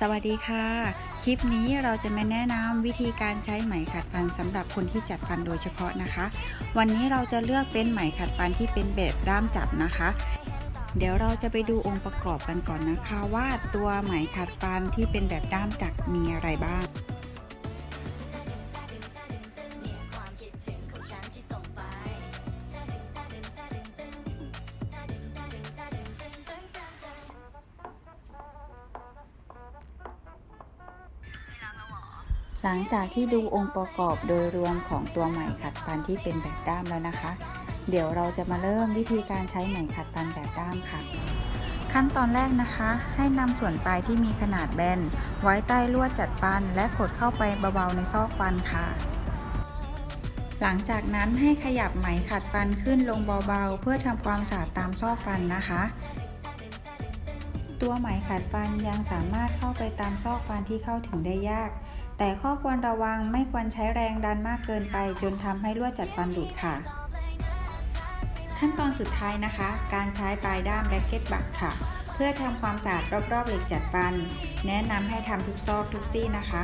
สวัสดีค่ะ คลิปนี้เราจะมาแนะนำวิธีการใช้ไหมขัดฟันสำหรับคนที่จัดฟันโดยเฉพาะนะคะ วันนี้เราจะเลือกเป็นไหมขัดฟันที่เป็นแบบด้ามจับนะคะ เดี๋ยวเราจะไปดูองค์ประกอบกันก่อนนะคะ ว่าตัวไหมขัดฟันที่เป็นแบบด้ามจับมีอะไรบ้าง หลังจากที่ดูองค์ประกอบโดยรวมของตัวไหมขัดฟันที่เป็นแบบด้ามแล้วนะคะ เดี๋ยวเราจะมาเริ่มวิธีการใช้ไหมขัดฟันแบบด้ามค่ะ ขั้นตอนแรกนะคะ ให้นำส่วนปลายที่มีขนาดแบน ไว้ใต้ลวดจัดฟัน และกดเข้าไปเบาๆในซอกฟันค่ะ หลังจากนั้นให้ขยับไหมขัดฟันขึ้นลงเบาๆ เพื่อทำความสะอาดตามซอกฟันนะคะ ตัวไหมขัดฟันยังสามารถเข้าไปตามซอกฟันที่เข้าถึงได้ยาก แต่ข้อควรระวังไม่ควรใช้แรงดันมากเกินไป จนทำให้ลวดจัดฟันหลุดค่ะ ขั้นตอนสุดท้ายนะคะ การใช้ปลายด้ามแบ็กเก็ตบักค่ะ เพื่อทำความสะอาดรอบๆเหล็กจัดฟัน แนะนำให้ทำทุกซอกทุกซี่นะคะ